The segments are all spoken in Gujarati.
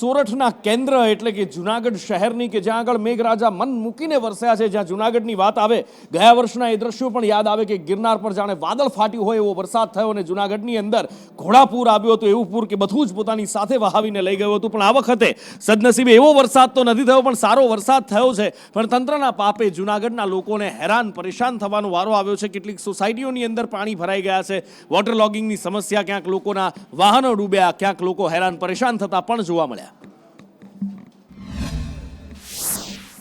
સોરઠના કેન્દ્ર એટલે કે જુનાગઢ શહેરની કે જ્યાં આગળ મેઘરાજા મન મૂકીને વરસ્યા છે, જ્યાં જુનાગઢની વાત આવે, ગયા વર્ષના એ દ્રશ્યો પણ યાદ આવે કે ગિરનાર પર જાણે વાદળ ફાટ્યું હોય એવો વરસાદ થયો અને જુનાગઢની અંદર ઘોડાપૂર આવ્યું હતું, એવું પૂર કે બધું જ પોતાની સાથે વહાવીને લઈ ગયું હતું. પણ આ વખતે સદનસીબે એવો વરસાદ તો નથી થયો, પણ સારો વરસાદ થયો છે. પણ તંત્રના પાપે જુનાગઢના લોકોને હેરાન, પરેશાન થવાનો વારો આવ્યો છે. કેટલીક સોસાયટીઓની અંદર પાણી ભરાઈ ગયા છે. વોટર લોગિંગની સમસ્યા, ક્યાંક લોકોના વાહનો ડૂબ્યા, ક્યાંક લોકો હેરાન, પરેશાન થતા પણ જોવા મળ્યા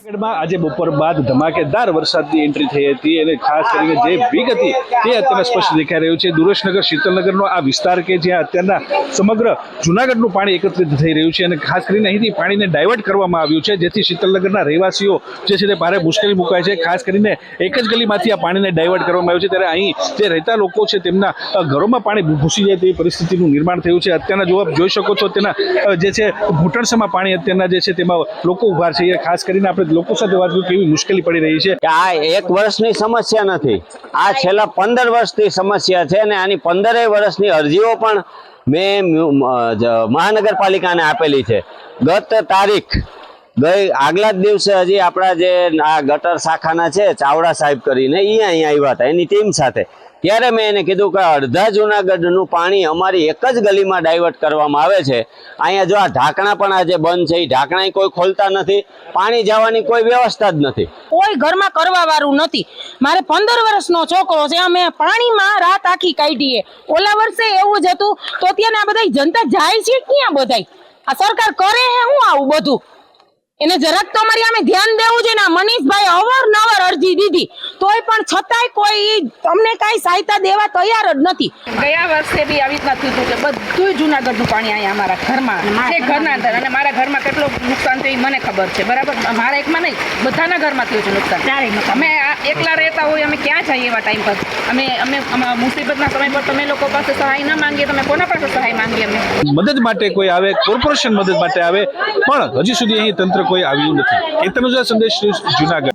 જુનાગઢમાં આજે બપોર બાદ ધમાકેદાર વરસાદની એન્ટ્રી થઈ હતી અને ખાસ કરીને જે ભીગ હતી તે અત્યારે સ્પષ્ટ દેખાઈ રહ્યું છે. દુરેશનગર, શીતલનગરનો આ વિસ્તાર કે જ્યાં અત્યારના સમગ્ર જુનાગઢનું પાણી એકત્રિત થઈ રહ્યું છે અને ખાસ કરીને અહીંથી પાણીને ડાયવર્ટ કરવામાં આવ્યું છે, જેથી શીતલનગરના રહેવાસીઓ જે છે તે ભારે મુશ્કેલી મુકાય છે. ખાસ કરીને એક જ ગલીમાંથી આ પાણીને ડાયવર્ટ કરવામાં આવ્યું છે. ત્યારે અહીં જે રહેતા લોકો છે તેમના ઘરોમાં પાણી ઘૂસી જાય તેવી પરિસ્થિતિનું નિર્માણ થયું છે. અત્યારના જો આપ જોઈ શકો છો તેના જે છે ઘૂંટણસમાં પાણી અત્યારના જે છે તેમાં લોકો ઊભા છે. ખાસ કરીને આપણે લોકો સાથે વાત કરીએ કેવી મુશ્કેલી પડી રહી છે? કે આ એક વર્ષની સમસ્યા નથી. આ છેલ્લા પંદર વર્ષથી સમસ્યા છે અને આની પંદરેય વર્ષની અરજીઓ પણ મેં મહાનગરપાલિકાને આપેલી છે. ગત તારીખ ગઈ આગલા જ દિવસે હજી આપણા જે આ ગટર શાખાના છે, ચાવડા સાહેબ કરીને એ અહીંયા આવ્યા હતા, એની ટીમ સાથે. ત્યારે મેં એને કીધું કે અડધા જુનાગઢનું પાણી અમારી એક જ ગલીમાં ડાયવર્ટ કરવામાં આવે છે. અહીંયા જો આ ઢાંકણા પણ આજે બંધ છે એ ઢાંકણા કોઈ ખોલતા નથી, પાણી જવાની કોઈ વ્યવસ્થા જ નથી. કોઈ ઘરમાં કરવા વાળું નથી. મારે પંદર વર્ષનો છોકરો છે, અમે પાણીમાં રાત આખી કાઢીએ. ઓલા વર્ષે એવું જ હતું, તો અત્યારે આ બધા જનતા જાય છે ક્યાં બધાય? આ સરકાર કરે હે, હું આવું બધું? એને જરાક તો અમારી અમે ધ્યાન દેવું જોઈએ ને. મનીષભાઈ અવારનવાર અરજી દીધી. તોય પણ છતાંય કોઈ અમને કાંઈ સહાયતા દેવા તૈયાર જ નથી. ગયા વર્ષે બી આવી થયું હતું કે બધું જુનાગઢનું પાણી અહીંયા અમારા ઘરમાં છે ઘરના અંદર. અને મારા ઘરમાં કેટલું નુકસાન થયું એ મને ખબર છે. બરાબર? મારા એકમાં નહીં બધાના ઘરમાં થયું છે નુકસાન. અમે આ એકલા રહેતા હોય અમે ક્યાં જઈએ એવા ટાઈમ પર? અમે અમે મુસીબતના સમય પર તમે લોકો પાસે સહાય ના માંગીએ તમે કોના પાસે સહાય માંગીએ અમે મદદ માટે કોઈ આવે કોર્પોરેશન મદદ માટે આવે પણ હજી સુધી અહીં તંત્ર કોઈ આવ્યું નથી. કેતનોજા સંદેશ ન્યૂઝ જુનાગઢ